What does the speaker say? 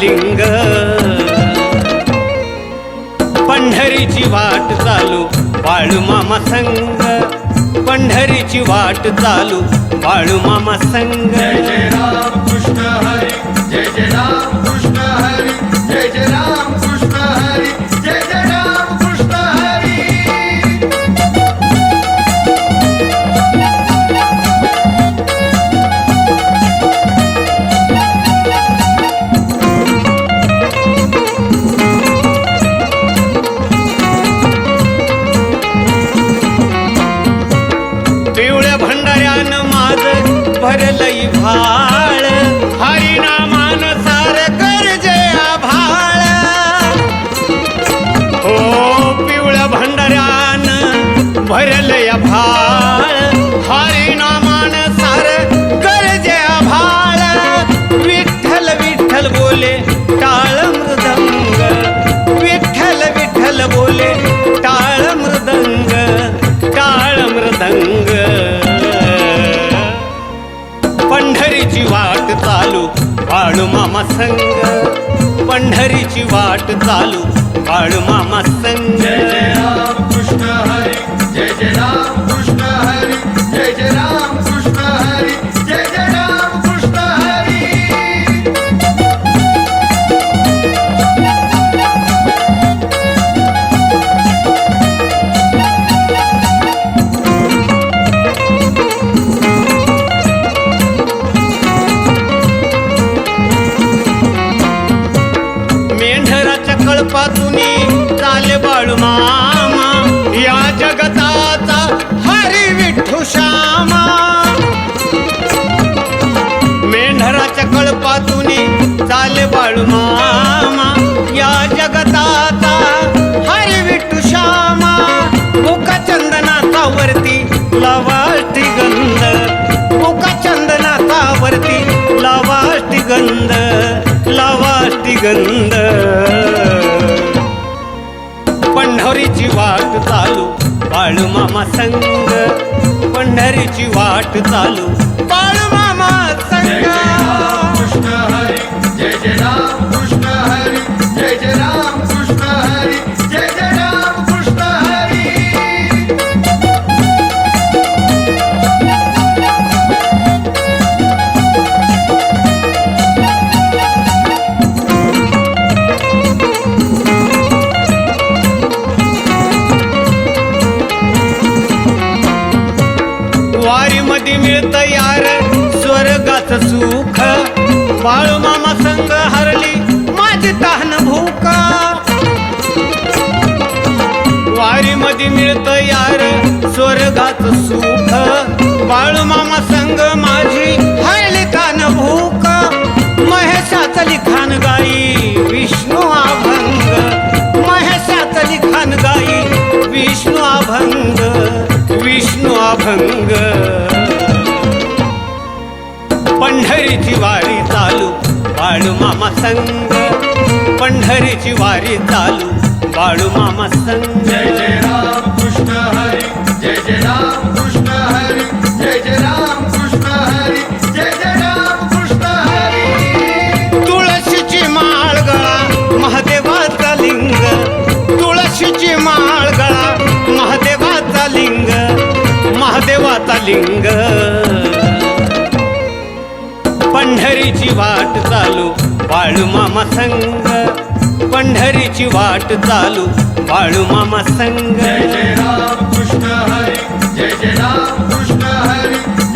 लिंग पंढरीची वाट चालू बाळू मामा संग. पंढरीची वाट चालू बाळू मामा संग. भरलई भाळ. हरिनामान सार गरजे आभाळ. हो पिवळ्या भंडाऱ्यानं भरल वाट चालू. बाळू मामा संग. कळपातून चाले बाळू मामा. या जगताचा हरी विठ्ठू श्यामा. मेंढराच्या कळपातून चाले बाळू मामा. या जगताचा हरी विठ्ठू श्यामा. मुका चंदनाचा वरती लावाष्टी गंध. मुका चंदनाचा वरती लावाष्टी गंध. लावाष्टी गंध. पंढरीची वाट चालू. बाळू मामा संग पंढरीची वाट चालू. बाळू सुख बाळू मामा संग हरली माझी तहान भूका. वारी मध्ये मिळत यार स्वर्गात सुख. बाळू मामा संग माझी हरली तान भूका. महेशाचली खान गाई पंढरीची वारी चालू. बाळू मामा संग पंढरीची वारी चालू. बाळू मामा संग. जय जय राम कृष्ण हरी जय जय राम कृष्ण हरी जय जय राम कृष्ण हरी जय जय राम कृष्ण हरी. तुळशीची माळ गळा महादेवाचा लिंग. तुळशीची माळ गळा महादेवाचा लिंग महादेवाचा लिंग. पंढरीची वाट चालू बाळू मामा संग. पंढरीची वाट चालू बाळू मामा संग. जय जय राम कृष्ण हरी. जय जय राम कृष्ण हरी.